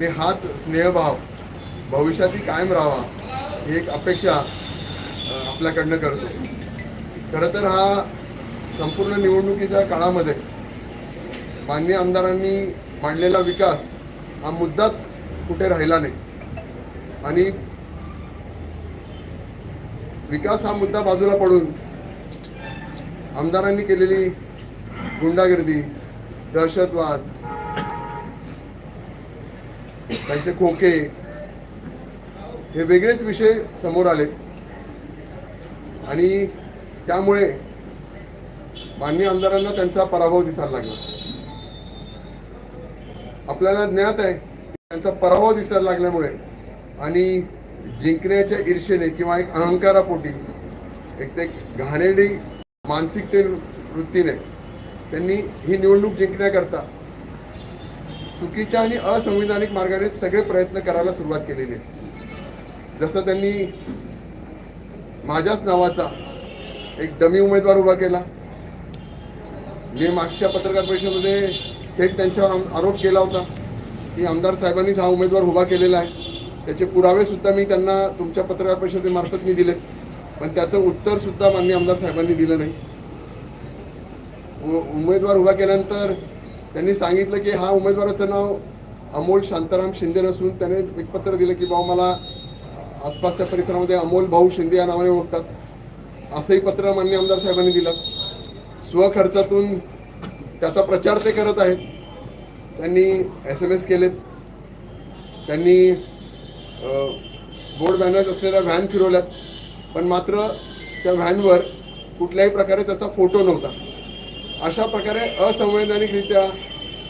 आणि हाच स्नेहभाव भविष्यातही कायम राहावा ही एक अपेक्षा आपल्याकडनं करतो. खरं तर हा संपूर्ण निवडणुकीच्या काळामध्ये मान्य आमदारांनी मांडलेला विकास हा मुद्दाच कुठे राहिला नाही. आणि विकास हा मुद्दा बाजूला पडून आमदारांनी केलेली गुंडागिर्दी दहशतवाद त्यांचे खोके. हे वेगळेच विषय समोर आले. आणि त्यामुळे मान्य आमदारांना त्यांचा पराभव दिसायला लागला. आपल्याला ज्ञात आहे त्यांचा पराभव दिसायला लागल्यामुळे आणि जिंकण्याच्या ईर्षेने किंवा एक अहंकारापोटी एक ते घाणेरडी मानसिकते वृत्तीने त्यांनी ही निवडणूक जिंकण्याकरता चुकीच्या आणि असंविधानिक मार्गाने सगळे प्रयत्न करायला सुरुवात केलेली आहे. जसं त्यांनी माझ्याच नावाचा एक डमी उमेदवार उभा केला. मी मागच्या पत्रकार परिषदेमध्ये थेट त्यांच्यावर आम- आरोप केला होता की आमदार साहेबांनीच हा उमेदवार उभा केलेला आहे. त्याचे पुरावे सुद्धा मी त्यांना तुमच्या पत्रकार परिषदेमार्फत मी दिले पण त्याचं उत्तर सुद्धा माननीय आमदार साहेबांनी दिलं नाही. उमेदवार उभा केल्यानंतर त्यांनी सांगितलं की हा उमेदवाराचं नाव अमोल शांताराम शिंदे नसून त्याने एक पत्र दिलं की बाबा मला आसपासच्या परिसरामध्ये अमोल भाऊ शिंदे या नावाने ओळखतात. असंही पत्र मान्य आमदार साहेबांनी दिलं. स्वखर्चातून त्याचा प्रचार ते करत आहेत. त्यांनी एस एम एस केलेत. त्यांनी बोर्ड बॅनर्स असलेल्या व्हॅन फिरवल्यात. पण मात्र त्या व्हॅनवर कुठल्याही प्रकारे त्याचा फोटो नव्हता. अशा प्रकारे असंवैधानिकरित्या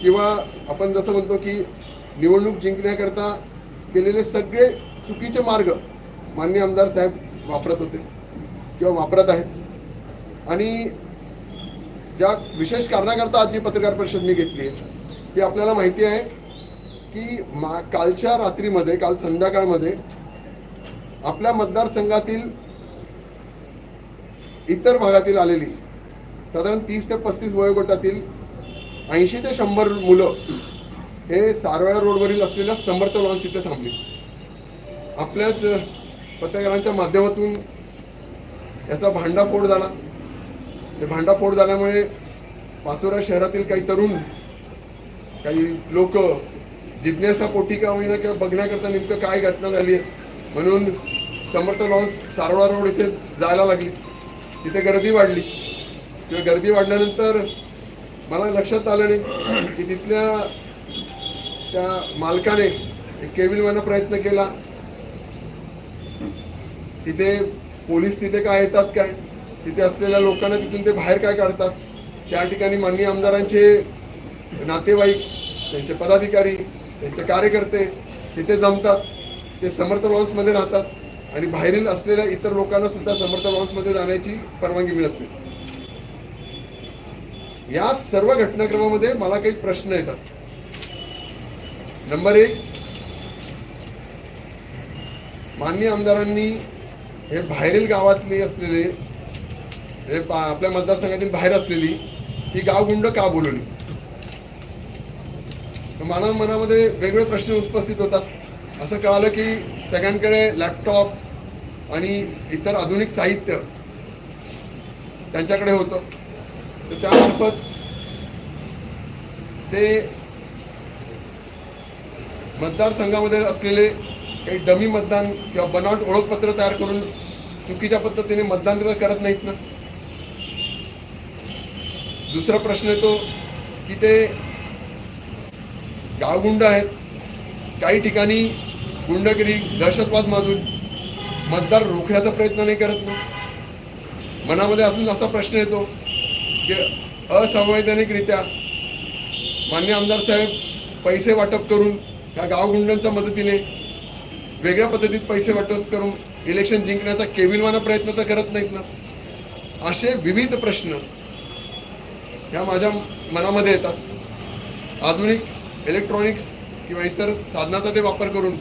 किंवा आपण जसं म्हणतो की निवडणूक जिंकण्याकरता केलेले सगळे चुकीचे मार्ग मान्य आमदार साहेब वापरत होते किंवा वापरत आहेत. आणि ज्या विशेष कारणाकरता आज जी पत्रकार परिषद मी घेतली आहे ती आपल्याला माहिती आहे की मा कालच्या रात्रीमध्ये काल संध्याकाळमध्ये आपल्या मतदारसंघातील इतर भागातील आलेली साधारण तीस ते पस्तीस वयोगटातील ऐंशी ते शंभर मुलं हे सारवाळा रोडवरील असलेल्या समर्थ लॉन्स इथे थांबली. आपल्याच पत्रकारांच्या माध्यमातून याचा भांडाफोड झाला. ते भांडाफोड झाल्यामुळे पाचोरा शहरातील काही तरुण काही लोक जिज्ञासा पोटी का होईना किंवा बघण्याकरता नेमकं काय घटना झाली आहे म्हणून समर्थ लॉन्स सारोळा रोड इथे जायला लागली. तिथे गर्दी वाढली. किंवा गर्दी वाढल्यानंतर मला लक्षात आलं नाही की तिथल्या त्या मालकाने एक केबिल प्रयत्न केला. तिथे पोलीस तिथे काय येतात काय? तिथे असलेल्या लोकांना तिथून ते बाहेर काय काढतात? त्या ठिकाणी माननीय आमदारांचे नातेवाईक त्यांचे पदाधिकारी त्यांचे कार्यकर्ते तिथे जमतात. ते समर्थ लॉन्समध्ये राहतात आणि बाहेरील असलेल्या इतर लोकांना सुद्धा समर्थ लॉन्समध्ये जाण्याची परवानगी मिळत नाही. या सर्व घटनाक्रमामध्ये मला काही प्रश्न येतात. नंबर एक मान्य आमदारांनी हे बाहेरील गावातले असलेले हे आपल्या मतदारसंघातील बाहेर असलेली ही गावगुंड का बोलवली? तर मला मनामध्ये वेगळे प्रश्न उपस्थित होतात. असं कळालं की सगळ्यांकडे लॅपटॉप आणि इतर आधुनिक साहित्य त्यांच्याकडे होतं. तर त्यामार्फत ते मतदारसंघामध्ये असलेले काही डमी मतदान किंवा बनावट ओळखपत्र तयार करून चुकीच्या पद्धतीने मतदान करत नाहीत ना. दुसरा प्रश्न येतो की ते गावगुंड आहेत. काही ठिकाणी गुंडगिरी दहशतवाद माजून मतदार रोखण्याचा प्रयत्न नाही करत ना. मनामध्ये असून असा प्रश्न येतो की असंवैधानिकरित्या मान्य आमदार साहेब पैसे वाटप करून ह्या गावगुंडांच्या मदतीने वेगळ्या पद्धतीत पैसे वाटप करून इलेक्शन जिंकण्याचा केविलवाना प्रयत्न तर करत नाहीत ना. असे विविध प्रश्न ह्या माझ्या मनामध्ये येतात. आधुनिक इलेक्ट्रॉनिक्स किंवा इतर साधनाचा ते वापर करून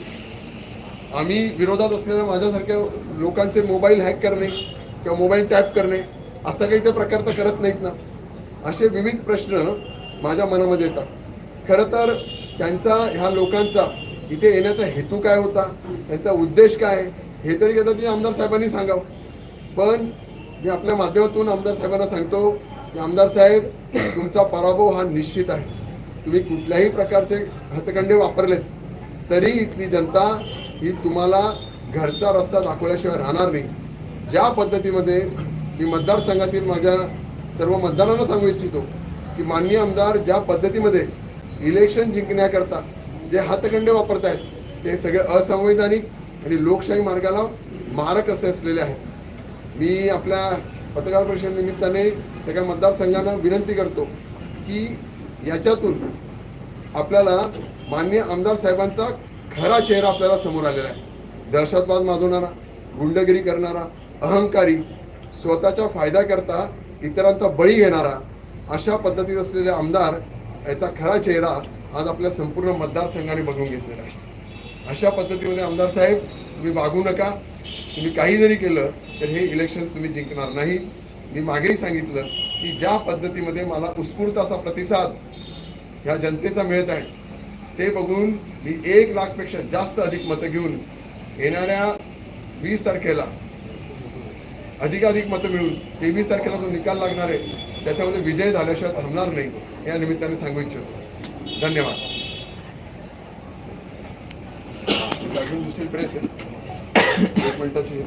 आम्ही विरोधात असलेल्या माझ्यासारख्या लोकांचे मोबाईल हॅक करणे किंवा मोबाईल टॅप करणे असं काही ते प्रकार तर करत नाहीत ना. असे विविध प्रश्न माझ्या मनामध्ये येतात. खरं तर त्यांचा ह्या लोकांचा इथे येण्याचा हेतू काय होता? त्यांचा उद्देश काय? हे तरी कदाचित आमदार साहेबांनी सांगावं. पण मी आपल्या माध्यमातून आमदार साहेबांना सांगतो की आमदार साहेब तुमचा पराभव हा निश्चित आहे. तुम्ही कुठल्याही प्रकारचे हतकंडे वापरलेत तरी इथली जनता ही तुम्हाला घरचा रस्ता दाखवल्याशिवाय राहणार नाही. ज्या पद्धतीमध्ये मी मतदारसंघातील माझ्या सर्व मतदारांना सांगू इच्छितो की माननीय आमदार ज्या पद्धतीमध्ये इलेक्शन जिंकण्याकरता जे हातखंडे आहेत ते सगळे असंवैधानिक आणि लोकशाही मार्गाला मारक असे असलेले आहेत. मी आपल्या पत्रकार परिषद निमित्ताने सगळ्या मतदारसंघांना विनंती करतो की याच्यातून आपल्याला मान्य आमदार साहेबांचा खरा चेहरा आपल्याला समोर आलेला आहे. दहशतवाद माजवणारा गुंडगिरी करणारा अहंकारी स्वतःच्या फायदा करता इतरांचा बळी घेणारा अशा पद्धतीत असलेले आमदार याचा खरा चेहरा आज आपल्या संपूर्ण मतदारसंघाने बघून घेतलेला आहे. अशा पद्धतीमध्ये आमदार साहेब तुम्ही वागू नका. तुम्ही काही जरी केलं तर हे इलेक्शन तुम्ही जिंकणार नाही. मी मागेही सांगितलं की ज्या पद्धतीमध्ये मला उत्स्फूर्त असा प्रतिसाद ह्या जनतेचा मिळत आहे ते बघून मी एक लाखपेक्षा जास्त अधिक मतं घेऊन येणाऱ्या वीस तारखेला अधिकाधिक मतं मिळून तेवीस तारखेला जो निकाल लागणार आहे त्याच्यामध्ये विजय झाल्याशिवाय थांबणार नाही. या निमित्ताने सांगू इच्छितो. धन्यवाद. अजून दुसरी प्रेस आहे. एक मिनिटाची.